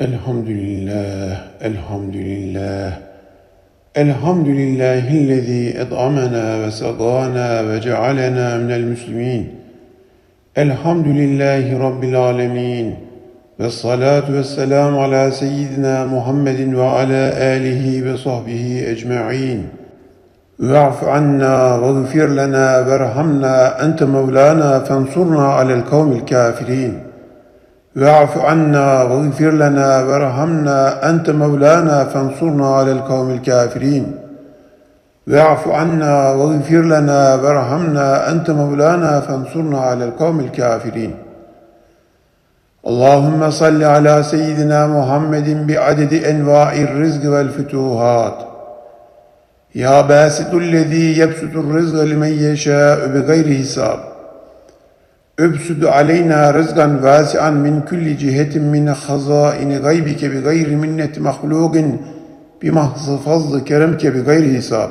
الحمد لله الحمد لله الحمد لله الذي أطعمنا وسقانا وجعلنا من المسلمين. الحمد لله رب العالمين والصلاة والسلام على سيدنا محمد وعلى آله وصحبه أجمعين. واعف عنا واغفر لنا وارحمنا أنت مولانا فانصرنا على القوم الكافرين. واعف عنا واغفر لنا وارحمنا أنت مولانا فانصرنا على القوم الكافرين. واعف عنا واغفر لنا وارحمنا أنت مولانا فانصرنا على القوم الكافرين. اللهم صل على سيدنا محمد بعدد أنواع الرزق والفتوحات. يا باسط الذي يبسط الرزق لمن يشاء بغير حساب. Öbsüdü aleyna rızgan vasi'an min kulli cihetin min hazaini gaybike bi gayri minneti mahlugin bi mahzı fazlı keremke bi gayri hisab.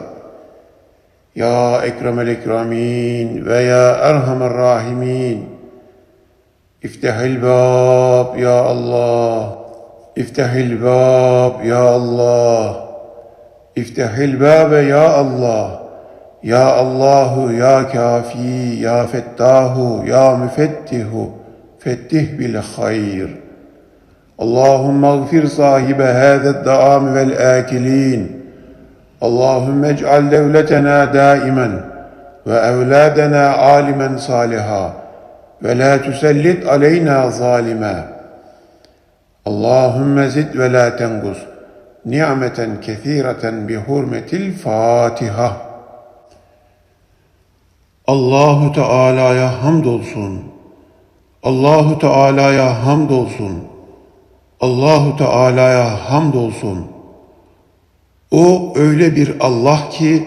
Ya ekremel ekramin ve ya erhamer rahimin. İftihil bab ya Allah. İftihil bab ya Allah. İftihil babe ya Allah. Ya Allahu ya kafi ya fettahu ya müfettihu fettih bil hayr. Allahümme gfir sahibe hâzed daami vel âkilîn. Allahümme ec'al devletena daimen ve evladena alimen saliha ve la tusellit aleyna zalime. Allahümme zid ve la tengus. Ni'meten kesireten bi hurmetil Fatiha. Allahu Teala'ya hamdolsun. Allahu Teala'ya hamdolsun. Allahu Teala'ya hamdolsun. O öyle bir Allah ki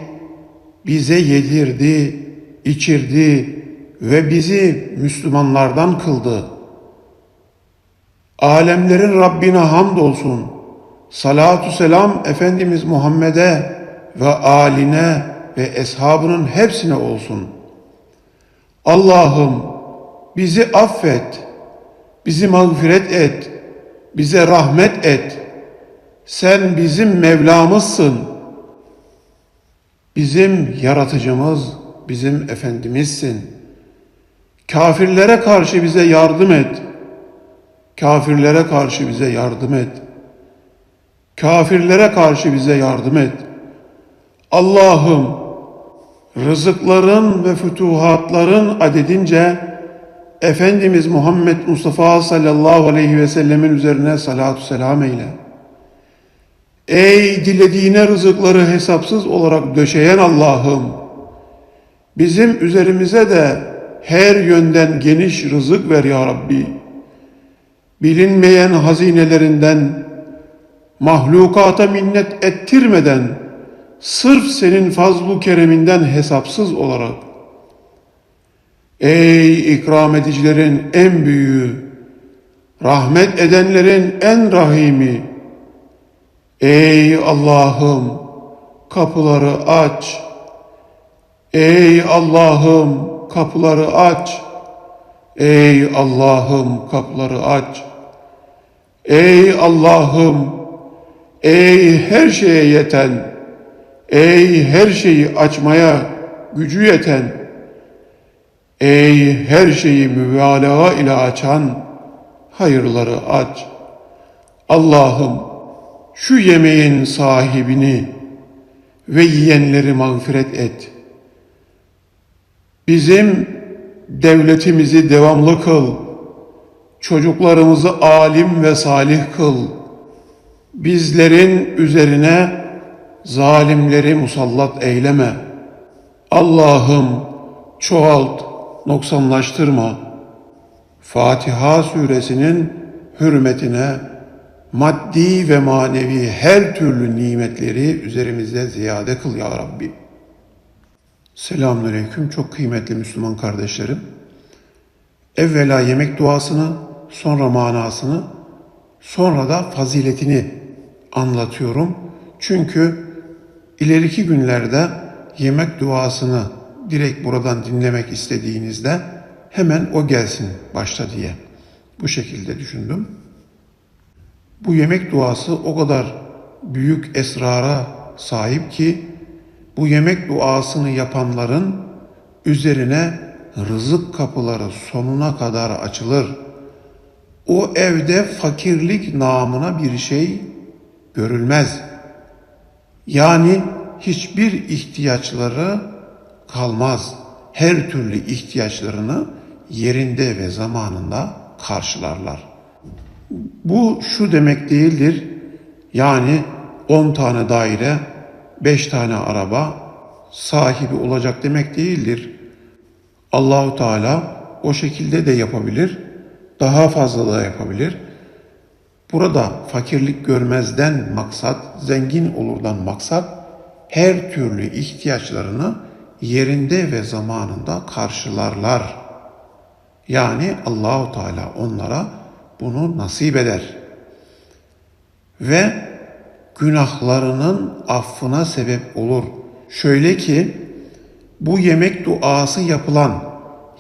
bize yedirdi, içirdi ve bizi Müslümanlardan kıldı. Alemlerin Rabbine hamdolsun. Salatu selam Efendimiz Muhammed'e ve aline ve eshabının hepsine olsun.'' Allah'ım bizi affet, bizi mağfiret et, bize rahmet et. Sen bizim Mevlamızsın. Bizim yaratıcımız, bizim Efendimizsin. Kafirlere karşı bize yardım et. Kafirlere karşı bize yardım et. Kafirlere karşı bize yardım et. Allah'ım rızıkların ve fütuhatların adedince Efendimiz Muhammed Mustafa sallallahu aleyhi ve sellemin üzerine salatu selam eyle. Ey dilediğine rızıkları hesapsız olarak döşeyen Allah'ım, bizim üzerimize de her yönden geniş rızık ver ya Rabbi. Bilinmeyen hazinelerinden, mahlukata minnet ettirmeden, sırf senin fazlu kereminden hesapsız olarak ey ikram edicilerin en büyüğü rahmet edenlerin en rahimi ey Allah'ım kapıları aç. Ey Allah'ım kapıları aç. Ey Allah'ım kapıları aç. Ey Allah'ım ey her şeye yeten Ey her şeyi açmaya gücü yeten, ey her şeyi mübalağa ile açan, hayırları aç. Allah'ım şu yemeğin sahibini ve yiyenleri mağfiret et. Bizim devletimizi devamlı kıl. Çocuklarımızı alim ve salih kıl. Bizlerin üzerine zalimleri musallat eyleme. Allah'ım çoğalt, noksanlaştırma. Fatiha suresinin hürmetine maddi ve manevi her türlü nimetleri üzerimizde ziyade kıl ya Rabbi. Selamünaleyküm çok kıymetli Müslüman kardeşlerim. Evvela yemek duasını, sonra manasını, sonra da faziletini anlatıyorum. Çünkü ileriki günlerde yemek duasını direkt buradan dinlemek istediğinizde hemen o gelsin başta diye. Bu şekilde düşündüm. Bu yemek duası o kadar büyük esrara sahip ki bu yemek duasını yapanların üzerine rızık kapıları sonuna kadar açılır. O evde fakirlik namına bir şey görülmez. Yani hiçbir ihtiyaçları kalmaz. Her türlü ihtiyaçlarını yerinde ve zamanında karşılarlar. Bu şu demek değildir. Yani 10 tane daire, 5 tane araba sahibi olacak demek değildir. Allahu Teala o şekilde de yapabilir. Daha fazla da yapabilir. Burada fakirlik görmezden maksat, zengin olurdan maksat her türlü ihtiyaçlarını yerinde ve zamanında karşılarlar. Yani Allahu Teala onlara bunu nasip eder. Ve günahlarının affına sebep olur. Şöyle ki bu yemek duası yapılan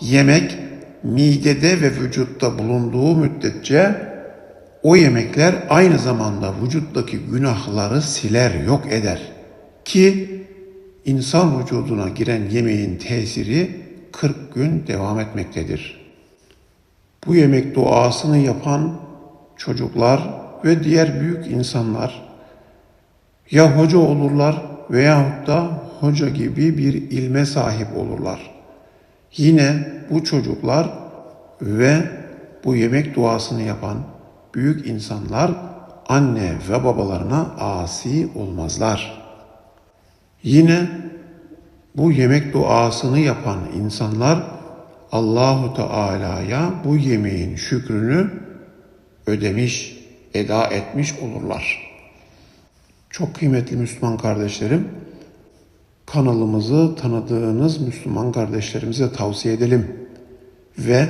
yemek midede ve vücutta bulunduğu müddetçe o yemekler aynı zamanda vücuttaki günahları siler, yok eder. Ki insan vücuduna giren yemeğin tesiri 40 gün devam etmektedir. Bu yemek duasını yapan çocuklar ve diğer büyük insanlar ya hoca olurlar veyahut da hoca gibi bir ilme sahip olurlar. Yine bu çocuklar ve bu yemek duasını yapan büyük insanlar anne ve babalarına asi olmazlar. Yine bu yemek duasını yapan insanlar Allahu Teala'ya bu yemeğin şükrünü ödemiş, eda etmiş olurlar. Çok kıymetli Müslüman kardeşlerim, kanalımızı tanıdığınız Müslüman kardeşlerimize tavsiye edelim ve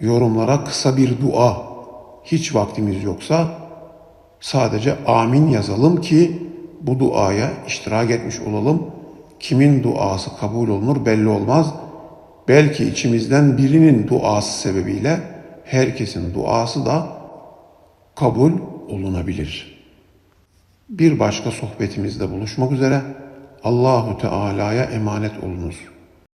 yorumlara kısa bir dua, hiç vaktimiz yoksa sadece amin yazalım ki bu duaya iştirak etmiş olalım. Kimin duası kabul olunur belli olmaz. Belki içimizden birinin duası sebebiyle herkesin duası da kabul olunabilir. Bir başka sohbetimizde buluşmak üzere Allahu Teala'ya emanet olunuz.